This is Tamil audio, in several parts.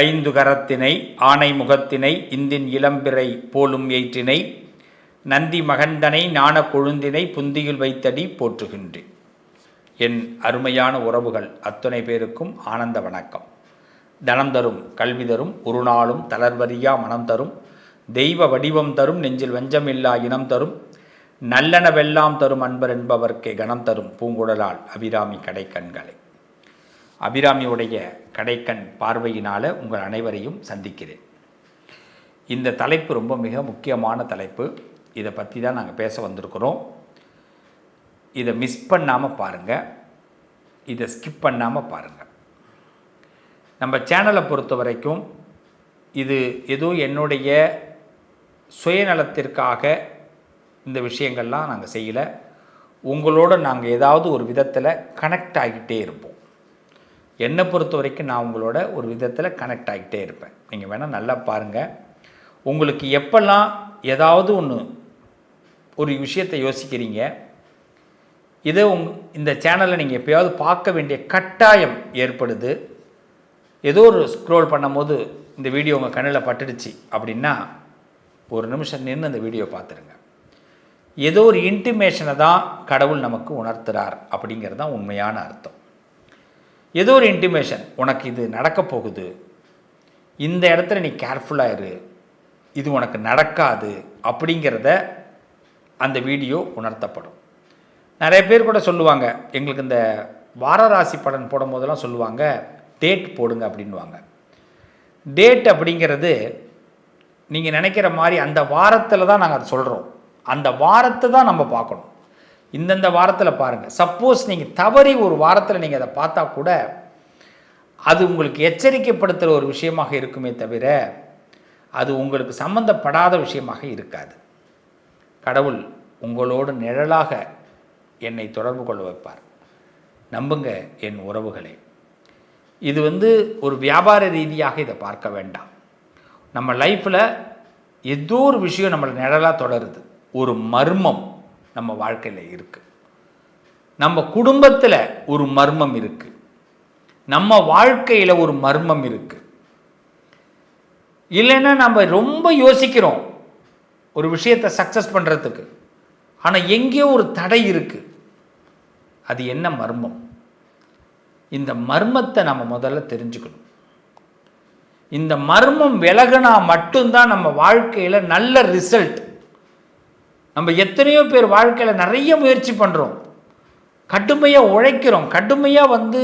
ஐந்து கரத்தினை ஆனை முகத்தினை இந்தின் இளம்பிறை போலும் ஏற்றினை நந்தி மகந்தனை ஞான கொழுந்தினை புந்தியில் வைத்தடி போற்றுகின்றேன். என் அருமையான உறவுகள் அத்தனை பேருக்கும் ஆனந்த வணக்கம். தனம் தரும் கல்வி தரும் ஒரு நாளும் தளர்வரியா மனம் தரும் தெய்வ வடிவம் தரும் நெஞ்சில் வஞ்சமில்லா இனம் தரும் நல்லனவெல்லாம் தரும் அன்பர் என்பவர்க்கே கணம் தரும் பூங்குடலால் அபிராமி கடைக்கண்களை. அபிராமியுடைய கடைக்கண் பார்வையினால் உங்கள் அனைவரையும் சந்திக்கிறேன். இந்த தலைப்பு ரொம்ப மிக முக்கியமான தலைப்பு. இதை பற்றி தான் நாங்கள் பேச வந்திருக்கிறோம். இதை மிஸ் பண்ணாமல் பாருங்கள் இதை ஸ்கிப் பண்ணாமல் பாருங்கள் நம்ம சேனலை பொறுத்த வரைக்கும் இது ஏதோ என்னுடைய சுயநலத்திற்காக இந்த விஷயங்கள்லாம் நாங்கள் செய்யலை. உங்களோட நாங்கள் ஏதாவது ஒரு விதத்தில் கனெக்ட் ஆகிட்டே இருப்போம். என்னை பொறுத்த வரைக்கும் நான் உங்களோட ஒரு விதத்தில் கனெக்ட் ஆகிட்டே இருப்பேன். நீங்கள் வேணால் நல்லா பாருங்கள் உங்களுக்கு எப்பெல்லாம் ஏதாவது ஒன்று ஒரு விஷயத்தை யோசிக்கிறீங்க இதை உங் இந்த சேனலை நீங்கள் எப்பயாவது பார்க்க வேண்டிய கட்டாயம் ஏற்படுது. ஏதோ ஒரு ஸ்க்ரோல் பண்ணும்போது இந்த வீடியோ உங்கள் கண்ணில் பட்டுடுச்சு அப்படின்னா ஒரு நிமிஷம் நின்று அந்த வீடியோ பார்த்துருங்க. ஏதோ ஒரு இன்டிமேஷனை தான் கடவுள் நமக்கு உணர்த்துறார் அப்படிங்கிறது தான் உண்மையான அர்த்தம். ஏதோ ஒரு இன்டிமேஷன் உனக்கு இது நடக்க போகுது. இந்த இடத்துல நீ கேர்ஃபுல்லாக இரு. இது உனக்கு நடக்காது. அப்படிங்கிறத அந்த வீடியோ உணர்த்தப்படும். நிறைய பேர் கூட சொல்லுவாங்க எங்களுக்கு இந்த வாரராசி பலன் போடும் போதெல்லாம் சொல்லுவாங்க டேட் போடுங்க அப்படின்வாங்க டேட் அப்படிங்கிறது நீங்கள் நினைக்கிற மாதிரி அந்த வாரத்தில் தான் நாங்கள் அதை சொல்கிறோம் அந்த வாரத்தை தான் நம்ம பார்க்கணும். இந்தந்த வாரத்தில் பாருங்கள் சப்போஸ் நீங்கள் தவறி ஒரு வாரத்தில் நீங்கள் அதை பார்த்தா கூட அது உங்களுக்கு எச்சரிக்கைப்படுத்துகிற ஒரு விஷயமாக இருக்குமே தவிர அது உங்களுக்கு சம்பந்தப்படாத விஷயமாக இருக்காது. கடவுள் உங்களோடு நிழலாக என்னை தொடர்பு கொள்ள வைப்பார். நம்புங்க என் உறவுகளே. இது வந்து ஒரு வியாபார ரீதியாக இதை பார்க்க வேண்டாம். நம்ம லைஃப்பில் ஏதோ ஒரு விஷயம் நம்மளை நிழலாக தொடருது. ஒரு மர்மம். நம்ம வாழ்க்கையில் இருக்குது நம்ம குடும்பத்தில் ஒரு மர்மம் இருக்குது நம்ம வாழ்க்கையில் ஒரு மர்மம் இருக்குது இல்லைன்னா நம்ம ரொம்ப யோசிக்கிறோம் ஒரு விஷயத்தை சக்ஸஸ் பண்ணுறதுக்கு ஆனால் எங்கேயோ ஒரு தடை இருக்குது அது என்ன மர்மம்? இந்த மர்மத்தை நம்ம முதல்ல தெரிஞ்சுக்கணும். இந்த மர்மம் விலகினா மட்டும்தான் நம்ம வாழ்க்கையில் நல்ல ரிசல்ட் நம்ம எத்தனையோ பேர் வாழ்க்கையில் நிறைய முயற்சி பண்ணுறோம் கடுமையாக உழைக்கிறோம். கடுமையாக வந்து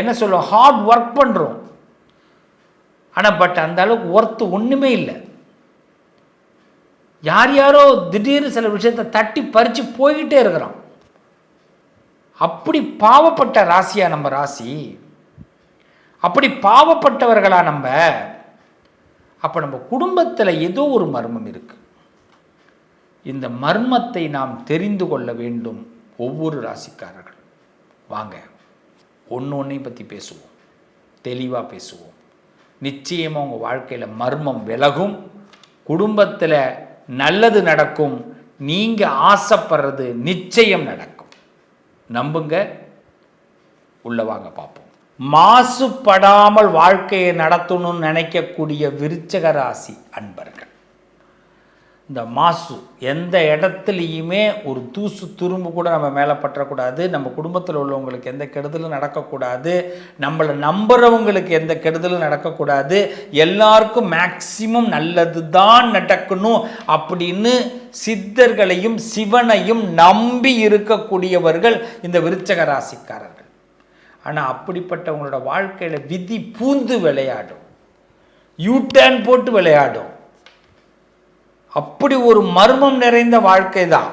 என்ன சொல்லுவோம்? ஹார்ட் ஒர்க் பண்ணுறோம் ஆனால் பட் அந்த அளவுக்கு ஒர்த்து ஒன்றுமே இல்லை. யார் யாரோ திடீர்னு சில விஷயத்தை தட்டி பறித்து போய்கிட்டே இருக்கிறோம் அப்படி பாவப்பட்ட ராசியா நம்ம ராசி? அப்படி பாவப்பட்டவர்களா நம்ம? அப்போ நம்ம குடும்பத்தில் ஏதோ ஒரு மர்மம் இருக்குது இந்த மர்மத்தை நாம் தெரிந்து கொள்ள வேண்டும் ஒவ்வொரு ராசிக்காரர்கள். வாங்க ஒன்று ஒன்றையும் பற்றி பேசுவோம். தெளிவாக பேசுவோம். நிச்சயமாக உங்கள் வாழ்க்கையில் மர்மம் விலகும். குடும்பத்தில் நல்லது நடக்கும். நீங்கள் ஆசைப்படுறது நிச்சயம் நடக்கும். நம்புங்க. உள்ள வாங்க பார்ப்போம். மாசுபடாமல் வாழ்க்கையை நடத்தணும்னு நினைக்கக்கூடிய விருச்சக ராசி அன்பர்கள். இந்த மாசு எந்த இடத்துலையுமே ஒரு தூசு துரும்பு கூட நம்ம மேலே பற்றக்கூடாது. நம்ம குடும்பத்தில் உள்ளவங்களுக்கு எந்த கெடுதலும் நடக்கக்கூடாது. நம்மளை நம்புறவங்களுக்கு எந்த கெடுதலும் நடக்கக்கூடாது. எல்லாருக்கும் மேக்சிமம் நல்லது தான் நடக்கணும் அப்படின்னு சித்தர்களையும் சிவனையும் நம்பி இருக்கக்கூடியவர்கள் இந்த விருச்சக ராசிக்காரர்கள். ஆனால் அப்படிப்பட்டவங்களோட வாழ்க்கையில் விதி பூந்து விளையாடும். யூ டேன் போட்டு விளையாடும். அப்படி ஒரு மர்மம் நிறைந்த வாழ்க்கை தான்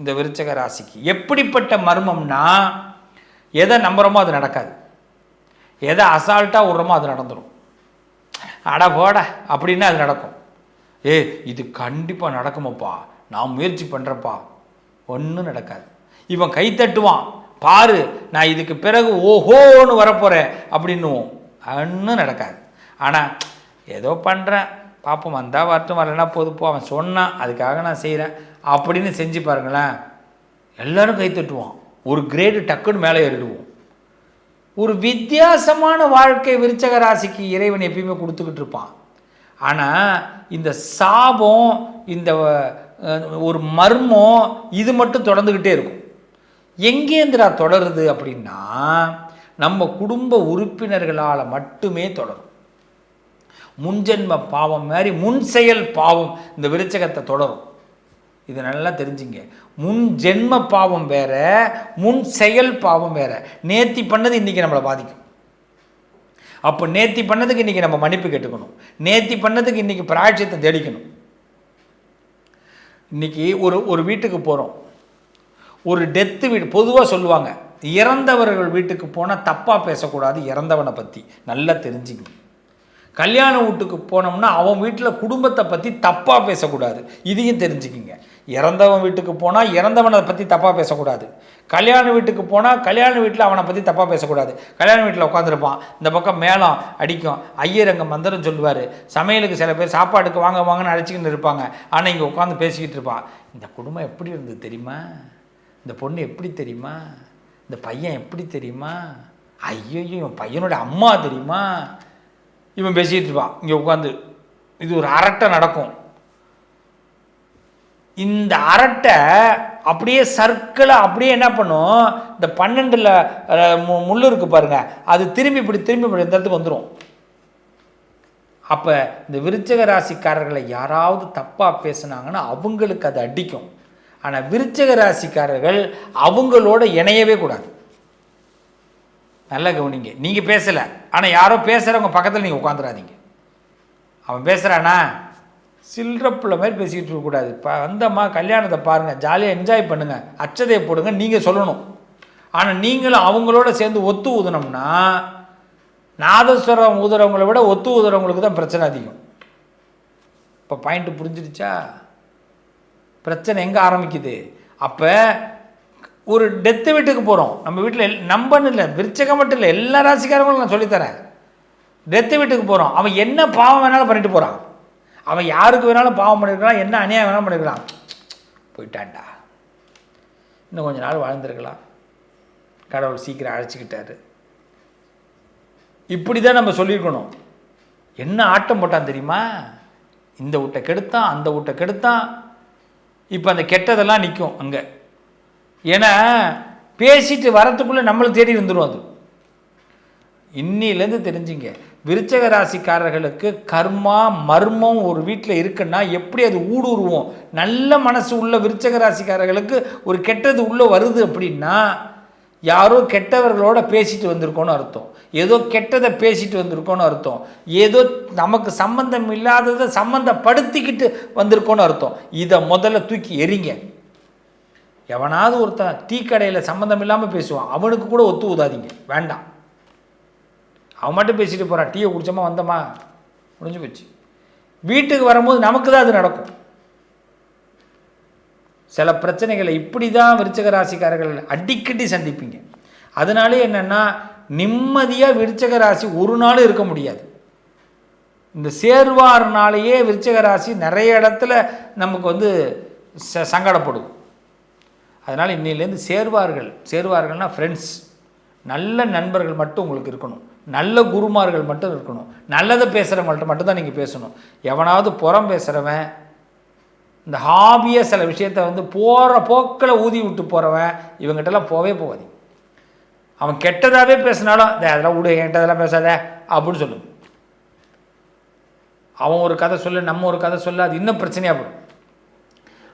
இந்த விருச்சக ராசிக்கு. எப்படிப்பட்ட மர்மம்னா எதை நம்புகிறோமோ அது நடக்காது. எதை அசால்ட்டாக விடுறோமோ அது நடந்துடும் அட போட அப்படின்னா அது நடக்கும். ஏ இது கண்டிப்பாக நடக்குமப்பா. நான் முயற்சி பண்ணுறப்பா ஒன்றும் நடக்காது. இவன் கை தட்டுவான். பாரு நான் இதுக்கு பிறகு ஓஹோன்னு வரப்போகிறேன் அப்படின்னுவோம். ஒன்றும் நடக்காது. ஆனால் ஏதோ பண்ணுறேன் பார்ப்போம் வந்தால் வரட்டும் வரலன்னா போதுப்போ அவன் சொன்னான் அதுக்காக நான் செய்கிறேன் அப்படின்னு செஞ்சு பாருங்களேன். எல்லோரும் கை தட்டுவான் ஒரு கிரேடு டக்குன்னு மேலே ஏறிடுவோம். ஒரு வித்தியாசமான வாழ்க்கை விருச்சக ராசிக்கு இறைவன் எப்பயுமே கொடுத்துக்கிட்டு இருப்பான். ஆனால் இந்த சாபம் இந்த ஒரு மர்மம் இது மட்டும் தொடர்ந்துக்கிட்டே இருக்கும். எங்கேந்திரா தொடருது அப்படின்னா நம்ம குடும்ப உறுப்பினர்களால் மட்டுமே தொடரும். முன்ஜென்ம பாவம் மாதிரி முன் செயல் பாவம் இந்த விருச்சகத்தை தொடரும். இது நல்லா தெரிஞ்சுங்க. முன் ஜென்ம பாவம் வேற முன் செயல் பாவம் வேற. நேத்தி பண்ணது இன்னைக்கு நம்மளை பாதிக்கும். அப்போ நேத்தி பண்ணதுக்கு இன்னைக்கு நம்ம மன்னிப்பு கேட்டுக்கணும். நேத்தி பண்ணதுக்கு இன்னைக்கு பிராய்ச்சியத்தை தேடிக்கணும் இன்னைக்கு ஒரு ஒரு வீட்டுக்கு போகிறோம் ஒரு டெத்து வீடு பொதுவாக சொல்லுவாங்க இறந்தவர்கள் வீட்டுக்கு போனால் தப்பாக பேசக்கூடாது இறந்தவனை பற்றி நல்லா தெரிஞ்சுக்கணும். கல்யாண வீட்டுக்கு போனோம்னா அவன் வீட்டில் குடும்பத்தை பற்றி தப்பாக பேசக்கூடாது. இதையும் தெரிஞ்சுக்கிங்க. இறந்தவன் வீட்டுக்கு போனால் இறந்தவனை பற்றி தப்பாக பேசக்கூடாது. கல்யாண வீட்டுக்கு போனால் கல்யாண வீட்டில் அவனை பற்றி தப்பாக பேசக்கூடாது. கல்யாண வீட்டில் உட்காந்துருப்பான் இந்த பக்கம் மேளம் அடிக்கும். ஐயர் அங்கே மந்திரம் சொல்லுவார். சமையலுக்கு சில பேர் சாப்பாடுக்கு வாங்க வாங்கன்னு அழைச்சிக்கிட்டு இருப்பாங்க. ஆனால் இங்கே உட்காந்து பேசிக்கிட்டு இருப்பான். இந்த குடும்பம் எப்படி இருந்தது தெரியுமா? இந்த பொண்ணு எப்படி தெரியுமா? இந்த பையன் எப்படி தெரியுமா? ஐயோ இவன் பையனோட அம்மா தெரியுமா? இவன் பேசிகிட்டு இருப்பான். இங்கே உட்காந்து இது ஒரு அரட்டை நடக்கும். இந்த அரட்டை அப்படியே சர்க்கிளை அப்படியே என்ன பண்ணும்? இந்த பன்னெண்டில் முள் இருக்கு பாருங்க. அது திரும்பி இப்படி திரும்பி இப்படி இந்த இடத்துக்கு வந்துடும் அப்போ இந்த விருச்சக ராசிக்காரர்களை யாராவது தப்பாக பேசுனாங்கன்னா அவங்களுக்கு அது அடிக்கும். ஆனால் விருச்சக ராசிக்காரர்கள் அவங்களோட இணையவே கூடாது. நல்லா கவனிங்க. நீங்கள் பேசலை. ஆனால் யாரோ பேசுகிறவங்க பக்கத்தில் நீங்கள் உட்காந்துடாதீங்க அவன் பேசுகிறானா சில்லறப்புள்ள மாதிரி பேசிக்கிட்டு இருக்கக்கூடாது இப்போ வந்தம்மா கல்யாணத்தை பாருங்கள் ஜாலியாக என்ஜாய் பண்ணுங்கள் அச்சதையை போடுங்க. நீங்கள் சொல்லணும். ஆனால் நீங்களும் அவங்களோட சேர்ந்து ஒத்து ஊதுனோம்னா நாதஸ்வரம் ஊதுறவங்களை விட ஒத்து ஊதுறவங்களுக்கு தான் பிரச்சனை அதிகம். இப்போ பாயிண்ட்டு புரிஞ்சிடுச்சா? பிரச்சனை எங்கே ஆரம்பிக்குது? அப்போ ஒரு டெத்து வீட்டுக்கு போகிறோம் நம்ம வீட்டில் எல் நம்பன்னு இல்லை விருச்சகம் மட்டும் இல்லை எல்லா ராசிக்காரங்களும் நான் சொல்லித்தரேன். டெத்து வீட்டுக்கு போகிறோம் அவன் என்ன பாவம் வேணாலும் பண்ணிட்டு போகிறான் அவன் யாருக்கு வேணாலும் பாவம் பண்ணியிருக்கலாம் என்ன அநியாயம் வேணாலும் பண்ணியிருக்கலாம் போயிட்டான்டா. இன்னும் கொஞ்ச நாள் வாழ்ந்துருக்கலாம். கடவுள் சீக்கிரம் அழைச்சிக்கிட்டாரு. இப்படி தான் நம்ம சொல்லியிருக்கணும். என்ன ஆட்டம் போட்டான் தெரியுமா? இந்த வீட்டை கெடுத்தான் அந்த வீட்டை கெடுத்தான். இப்போ அந்த கெட்டதெல்லாம் நிற்கும் அங்கே. ஏன்னா பேசிட்டு வரத்துக்குள்ளே நம்மளை தேடி வந்துடும் அது. இன்னிலேருந்து தெரிஞ்சுங்க விருச்சக ராசிக்காரர்களுக்கு கர்மா மர்மம் ஒரு வீட்டில் இருக்குன்னா எப்படி அது ஊடுருவோம்? நல்ல மனசு உள்ள விருச்சக ராசிக்காரர்களுக்கு ஒரு கெட்டது உள்ளே வருது அப்படின்னா யாரோ கெட்டவர்களோட பேசிட்டு வந்திருக்கோன்னு அர்த்தம். ஏதோ கெட்டதை பேசிட்டு வந்திருக்கோன்னு அர்த்தம். ஏதோ நமக்கு சம்பந்தம் இல்லாததை சம்மந்தப்படுத்திக்கிட்டு வந்திருக்கோன்னு அர்த்தம். இதை முதல்ல தூக்கி எறிங்க. எவனாவது ஒருத்தன் டீ கடையில் சம்மந்தம் இல்லாமல் பேசுவான். அவனுக்கு கூட ஒத்து ஊதாதீங்க. வேண்டாம். அவன் மட்டும் பேசிட்டு போகிறான் டீயை குடிச்சோமா வந்தோமா? முடிஞ்சு போச்சு. வீட்டுக்கு வரும்போது நமக்கு தான் அது நடக்கும். சில பிரச்சனைகளை இப்படி தான் விருச்சக ராசிக்காரர்கள் அடிக்கடி சந்திப்பீங்க. அதனாலே என்னென்னா நிம்மதியாக விருச்சக ராசி ஒரு நாள் இருக்க முடியாது. இந்த சேர்வார்னாலேயே விருச்சக ராசி நிறைய இடத்துல நமக்கு வந்து ச சங்கடப்படும் அதனால் இன்னிலேருந்து சேர்வார்கள். சேர்வார்கள்னால் ஃப்ரெண்ட்ஸ் நல்ல நண்பர்கள் மட்டும் உங்களுக்கு இருக்கணும். நல்ல குருமார்கள் மட்டும் இருக்கணும். நல்லதை பேசுகிறவங்கள்ட்ட மட்டும் தான் நீங்கள் பேசணும். எவனாவது புறம் பேசுகிறவன் இந்த ஹாபியாக சில விஷயத்த வந்து போகிற போக்கில் ஊதி விட்டு போகிறவன் இவங்ககிட்டலாம் போவே போகாது அவன் கெட்டதாகவே பேசினாலும் அதெல்லாம் விடு என்கிட்ட அதெல்லாம் பேசாத அப்படின்னு சொல்லுங்க. அவன் ஒரு கதை சொல்லு நம்ம ஒரு கதை சொல்ல அது இன்னும் பிரச்சனையாக போடும்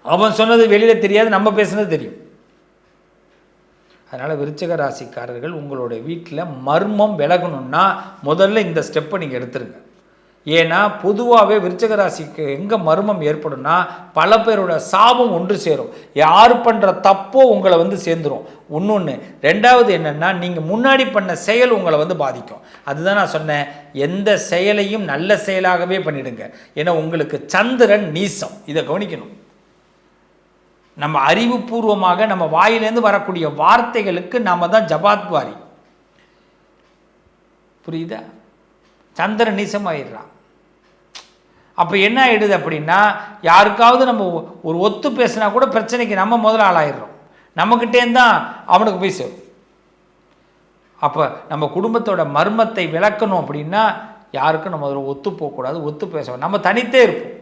அவன் சொன்னது வெளியில் தெரியாது நம்ம பேசுனது தெரியும். அதனால் விருச்சக ராசிக்காரர்கள் உங்களுடைய வீட்டில் மர்மம் விலகணும்னா முதல்ல இந்த ஸ்டெப்பை நீங்கள் எடுத்துருங்க. ஏன்னா பொதுவாகவே விருச்சக ராசிக்கு எங்கே மர்மம் ஏற்படும்னா பல பேரோட சாபம் ஒன்று சேரும். யார் பண்ணுற தப்போ உங்களை வந்து சேர்ந்துரும். இன்னொன்று ரெண்டாவது என்னென்னா நீங்கள் முன்னாடி பண்ண செயல் உங்களை வந்து பாதிக்கும். அதுதான் நான் சொன்னேன். எந்த செயலையும் நல்ல செயலாகவே பண்ணிடுங்க. ஏன்னா உங்களுக்கு சந்திரன் நீசம். இதை கவனிக்கணும். நம்ம அறிவுபூர்வமாக நம்ம வாயிலேருந்து வரக்கூடிய வார்த்தைகளுக்கு நாம் தான் ஜபாத்வாரி. புரியுதா? சந்திரன் நீசமாயிடுறான். அப்போ என்ன ஆயிடுது அப்படின்னா யாருக்காவது நம்ம ஒரு ஒத்து பேசினா கூட பிரச்சனைக்கு நம்ம முதல்ல ஆளாயிடுறோம். நம்மக்கிட்டேருந்து தான் அவனுக்கு போய் சேரும். அப்போ நம்ம குடும்பத்தோட மர்மத்தை விளக்கணும் அப்படின்னா யாருக்கும் நம்ம அதில் ஒத்து போகக்கூடாது ஒத்து பேச நம்ம தனித்தே இருப்போம்.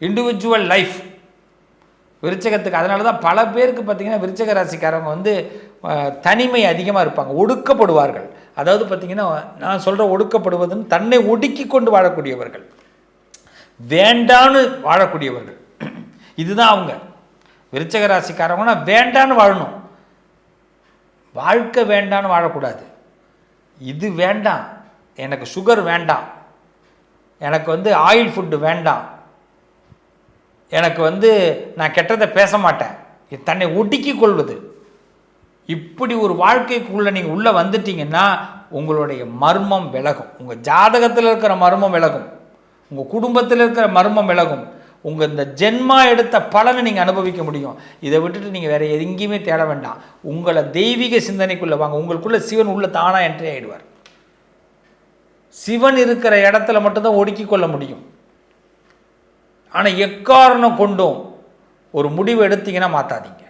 இண்டிவிஜுவல் லைஃப் விருச்சகத்துக்கு அதனால தான் பல பேருக்கு பார்த்திங்கன்னா விருச்சக ராசிக்காரவங்க வந்து தனிமை அதிகமாக இருப்பாங்க. ஒடுக்கப்படுவார்கள். அதாவது பார்த்திங்கன்னா நான் சொல்கிற ஒடுக்கப்படுவதுன்னு தன்னை ஒடுக்கி கொண்டு வாழக்கூடியவர்கள். வேண்டான்னு வாழக்கூடியவர்கள். இதுதான் அவங்க. விருச்சக ராசிக்காரவங்கன்னா வேண்டான்னு வாழணும். வாழ்க்கை வேண்டான்னு வாழக்கூடாது. இது வேண்டாம். எனக்கு சுகர் வேண்டாம். எனக்கு வந்து ஆயில் ஃபுட்டு வேண்டாம். எனக்கு வந்து நான் கெட்டதை பேச மாட்டேன் தன்னை ஒடுக்கி கொள்வது. இப்படி ஒரு வாழ்க்கைக்குள்ளே நீங்கள் உள்ளே வந்துட்டீங்கன்னா உங்களுடைய மர்மம் விலகும். உங்கள் ஜாதகத்தில் இருக்கிற மர்மம் விலகும். உங்கள் குடும்பத்தில் இருக்கிற மர்மம் விலகும். உங்கள் இந்த ஜென்மா எடுத்த பலனை நீங்கள் அனுபவிக்க முடியும். இதை விட்டுட்டு நீங்கள் வேறு எங்கேயுமே தேட வேண்டாம். உங்களை தெய்வீக சிந்தனைக்குள்ளே வாங்க. உங்களுக்குள்ளே சிவன் உள்ள தானாக என்ட்ரி ஆகிடுவார் சிவன் இருக்கிற இடத்துல மட்டும்தான் ஒடுக்கி கொள்ள முடியும். ஆனால் எக்காரணம் கொண்டும் ஒரு முடிவு எடுத்தீங்கன்னா மாற்றாதீங்க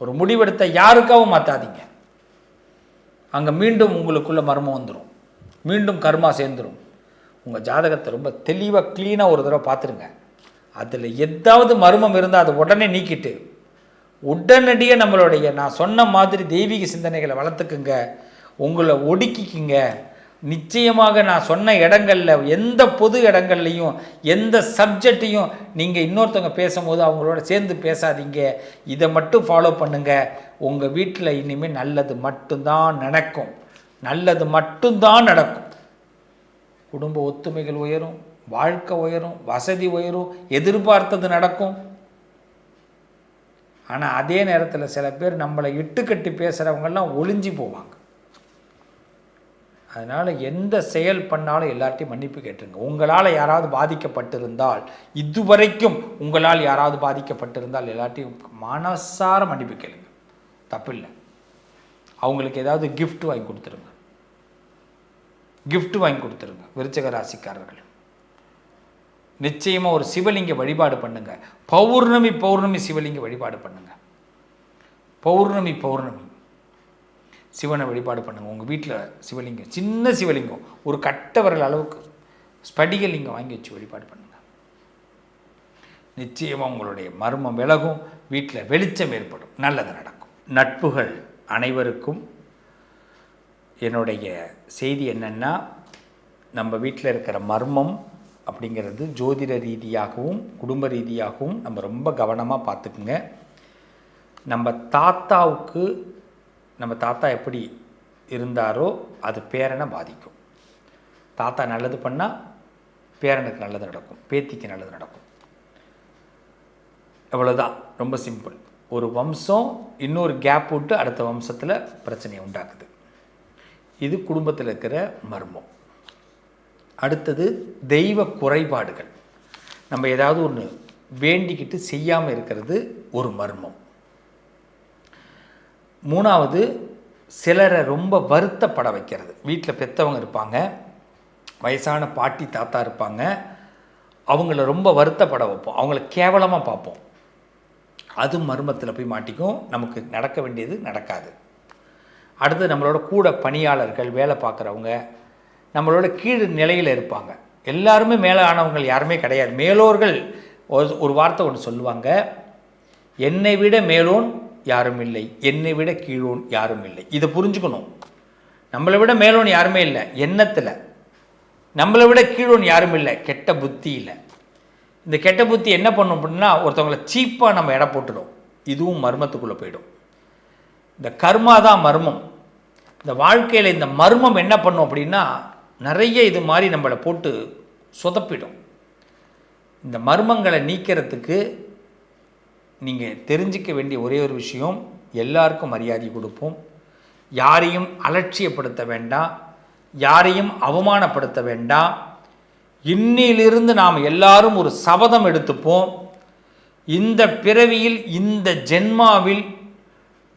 ஒரு முடிவெடுத்த யாருக்காகவும் மாற்றாதீங்க அங்கே மீண்டும் உங்களுக்குள்ள மர்மம் வந்துடும் மீண்டும் கர்மா சேர்ந்துடும் உங்கள் ஜாதகத்தை ரொம்ப தெளிவாக க்ளீனாக ஒரு தடவை பார்த்துருங்க. அதில் எதாவது மர்மம் இருந்தால் அதை உடனே நீக்கிட்டு உடனடியே நம்மளுடைய நான் சொன்ன மாதிரி தெய்வீக சிந்தனைகளை வளர்த்துக்குங்க. உங்களை ஒடுக்கிக்குங்க. நிச்சயமாக நான் சொன்ன இடங்களில் எந்த பொது இடங்கள்லையும் எந்த சப்ஜெக்டையும் நீங்கள் இன்னொருத்தவங்க பேசும்போது அவங்களோட சேர்ந்து பேசாதீங்க. இதை மட்டும் ஃபாலோ பண்ணுங்கள் உங்கள் வீட்டில் இனிமேல் நல்லது மட்டும்தான் நடக்கும். நல்லது மட்டும்தான் நடக்கும். குடும்ப ஒத்துமைகள் உயரும் வாழ்க்கை உயரும் வசதி உயரும் எதிர்பார்த்தது நடக்கும். ஆனால் அதே நேரத்தில் சில பேர் நம்மளை இட்டுக்கட்டி பேசுகிறவங்கெல்லாம் ஒளிஞ்சு போவாங்க. அதனால் எந்த செயல் பண்ணாலும் எல்லார்ட்டையும் மன்னிப்பு கேட்டுருங்க. உங்களால் யாராவது பாதிக்கப்பட்டிருந்தால் இதுவரைக்கும் உங்களால் யாராவது பாதிக்கப்பட்டிருந்தால் எல்லாத்தையும் மனசார மன்னிப்பு கேளுங்க. தப்பில்லை. அவங்களுக்கு ஏதாவது கிஃப்ட் வாங்கி கொடுத்துருங்க. கிஃப்ட் வாங்கி கொடுத்துருங்க விருச்சக ராசிக்காரர்கள். நிச்சயமாக ஒரு சிவலிங்க வழிபாடு பண்ணுங்கள் பௌர்ணமி பௌர்ணமி சிவலிங்க வழிபாடு பண்ணுங்கள் பௌர்ணமி பௌர்ணமி. சிவனை வழிபாடு பண்ணுங்கள் உங்கள் வீட்டில் சிவலிங்கம் சின்ன சிவலிங்கம் ஒரு கட்ட வரல அளவுக்கு ஸ்படிகலிங்கம் வாங்கி வச்சு வழிபாடு பண்ணுங்கள் நிச்சயமாக உங்களுடைய மர்மம் விலகும் வீட்டில் வெளிச்சம் ஏற்படும். நல்லது நடக்கும். நட்புகள் அனைவருக்கும். என்னுடைய செய்தி என்னென்னா நம்ம வீட்டில் இருக்கிற மர்மம் அப்படிங்கிறது ஜோதிட ரீதியாகவும் குடும்ப ரீதியாகவும் நம்ம ரொம்ப கவனமாக பார்த்துக்குங்க. நம்ம தாத்தாவுக்கு நம்ம தாத்தா எப்படி இருந்தாரோ அது பேரனை பாதிக்கும். தாத்தா நல்லது பண்ணால் பேரனுக்கு நல்லது நடக்கும். பேத்திக்கு நல்லது நடக்கும். எவ்வளோதான் ரொம்ப சிம்பிள் ஒரு வம்சம் இன்னொரு கேப் விட்டு அடுத்த வம்சத்தில் பிரச்சனையை உண்டாக்குது. இது குடும்பத்தில் இருக்கிற மர்மம். அடுத்தது தெய்வ குறைபாடுகள். நம்ம ஏதாவது ஒன்று வேண்டிக்கிட்டு செய்யாமல் இருக்கிறது ஒரு மர்மம். மூணாவது சிலரை ரொம்ப வருத்தப்பட வைக்கிறது. வீட்டில் பெற்றவங்க இருப்பாங்க வயசான பாட்டி தாத்தா இருப்பாங்க அவங்கள ரொம்ப வருத்தப்பட வைப்போம். அவங்கள கேவலமாக பார்ப்போம். அது மர்மத்தில் போய் மாட்டிக்கும். நமக்கு நடக்க வேண்டியது நடக்காது. அடுத்து நம்மளோட கூட பணியாளர்கள் வேலை பார்க்குறவங்க நம்மளோட கீழ் நிலையில் இருப்பாங்க. எல்லாருமே மேலே ஆனவங்கள் யாருமே கிடையாது. மேலோர்கள் ஒரு வார்த்தை ஒன்று சொல்லுவாங்க. என்னை விட மேலோன் யாரும் இல்லை. என்னை விட கீழோன் யாரும் இல்லை. இதை புரிஞ்சுக்கணும். நம்மளை விட மேலோன் யாருமே இல்லை. எண்ணத்தில். நம்மளை விட கீழோன் யாரும் இல்லை. கெட்ட புத்தி இல்லை இந்த கெட்ட புத்தி என்ன பண்ணும் அப்படின்னா ஒருத்தவங்களை சீப்பாக நம்ம இடம் போட்டுடும். இதுவும் மர்மத்துக்குள்ளே போயிடும். இந்த கர்மா தான் மர்மம். இந்த வாழ்க்கையில் இந்த மர்மம் என்ன பண்ணும் அப்படின்னா நிறைய இது மாதிரி நம்மளை போட்டு சொதப்பிடும். இந்த மர்மங்களை நீக்கிறதுக்கு நீங்கள் தெரிஞ்சிக்க வேண்டிய ஒரே ஒரு விஷயம் எல்லாருக்கும் மரியாதை கொடுப்போம். யாரையும் அலட்சியப்படுத்த வேண்டாம். யாரையும் அவமானப்படுத்த வேண்டாம். இன்னிலிருந்து நாம் எல்லாரும் ஒரு சபதம் எடுத்துப்போம். இந்த பிறவியில் இந்த ஜென்மாவில்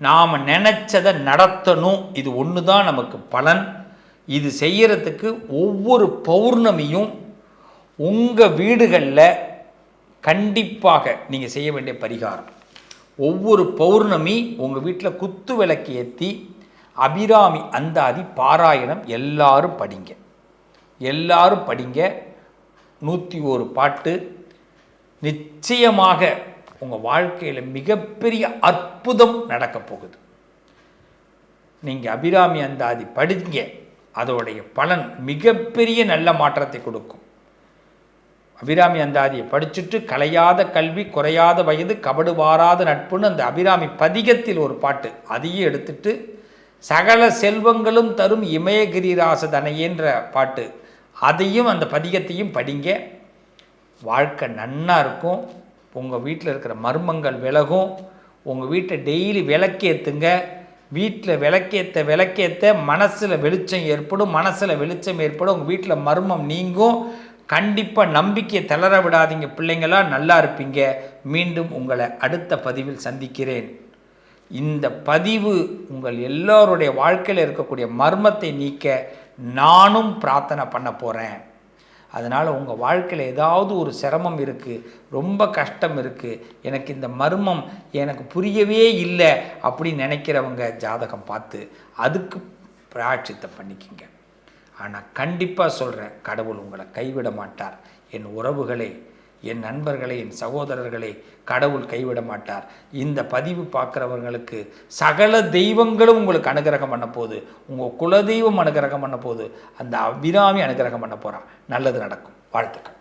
நாம் நினச்சதை நடத்தணும். இது ஒன்று தான் நமக்கு பலன். இது செய்கிறதுக்கு ஒவ்வொரு பௌர்ணமியும் உங்கள் வீடுகளில் கண்டிப்பாக நீங்கள் செய்ய வேண்டிய பரிகாரம். ஒவ்வொரு பௌர்ணமி உங்கள் வீட்டில் குத்து விளக்கு ஏற்றி அபிராமி அந்தாதி பாராயணம் எல்லாரும் படிங்க. எல்லாரும் படிங்க. நூற்றி ஒரு பாட்டு. நிச்சயமாக உங்கள் வாழ்க்கையில் மிகப்பெரிய அற்புதம் நடக்கப் போகுது. நீங்கள் அபிராமி அந்தாதி படிங்க. அதோடைய பலன் மிகப்பெரிய நல்ல மாற்றத்தை கொடுக்கும். அபிராமி அந்தாதியை படிச்சுட்டு கலையாத கல்வி குறையாத வயது கபடு வாராத நட்புன்னு அந்த அபிராமி பதிகத்தில் ஒரு பாட்டு. அதையும் எடுத்துட்டு சகல செல்வங்களும் தரும் இமயகிரிராசதனையன்ற பாட்டு. அதையும் அந்த பதிகத்தையும் படிங்க. வாழ்க்கை நன்னா இருக்கும். உங்கள் வீட்டில் இருக்கிற மர்மங்கள் விலகும். உங்கள் வீட்டை டெய்லி விளக்கேற்றுங்க வீட்டில் விளக்கேற்ற விளக்கேற்ற மனசில் வெளிச்சம் ஏற்படும். மனசில் வெளிச்சம் ஏற்படும். உங்கள் வீட்டில் மர்மம் நீங்கும். கண்டிப்பாக நம்பிக்கையை தளர விடாதீங்க பிள்ளைங்களா நல்லா இருப்பீங்க. மீண்டும் உங்களை அடுத்த பதிவில் சந்திக்கிறேன். இந்த பதிவு உங்கள் எல்லோருடைய வாழ்க்கையில் இருக்கக்கூடிய மர்மத்தை நீக்க நானும் பிரார்த்தனை பண்ண போகிறேன் அதனால் உங்கள் வாழ்க்கையில் ஏதாவது ஒரு சிரமம் இருக்குது ரொம்ப கஷ்டம் இருக்குது எனக்கு இந்த மர்மம் எனக்கு புரியவே இல்லை அப்படின்னு நினைக்கிறவங்க ஜாதகம் பார்த்து அதுக்கு பிராட்சித்தை பண்ணிக்கிங்க. ஆனால் கண்டிப்பாக சொல்கிறேன் கடவுள் உங்களை கைவிட மாட்டார். என் உறவுகளே என் நண்பர்களே என் சகோதரர்களே கடவுள் கைவிட மாட்டார். இந்த பதிவு பார்க்குறவங்களுக்கு சகல தெய்வங்களும் உங்களுக்கு அனுகிரகம் பண்ண போகுது. உங்கள் குலதெய்வம் அனுகிரகம் பண்ண போகுது. அந்த அபிராமி அனுகிரகம் பண்ண போகிறான் நல்லது நடக்கும். வாழ்த்துக்கள்.